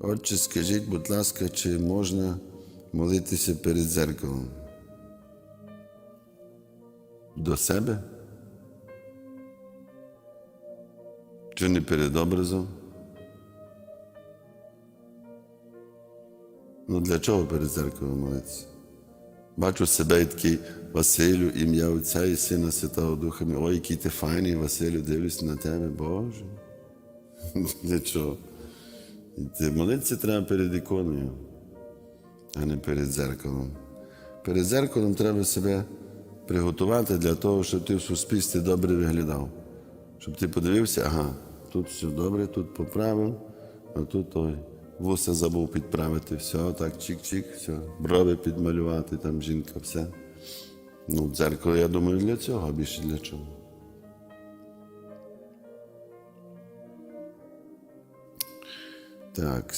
Отче, скажіть, будь ласка, чи можна молитися перед зеркалом? До себе? Чи не перед образом? Ну для чого перед зеркалом молитися? Бачу себе і такий Василю, ім'я Отця і Сина Святого Духа. Ой, який ти файний, Василю, дивлюсь на тебе, Боже. Для чого? Ти молитися треба перед іконою, а не перед зеркалом. Перед зеркалом треба себе приготувати для того, щоб ти в суспільстві добре виглядав. Щоб ти подивився, ага, тут все добре, тут поправив, а тут той. Вуса забув підправити, все, так, чик-чик, все, брови підмалювати, там жінка, все. Ну, дзеркало, я думаю, для цього, а більше для чого. Так.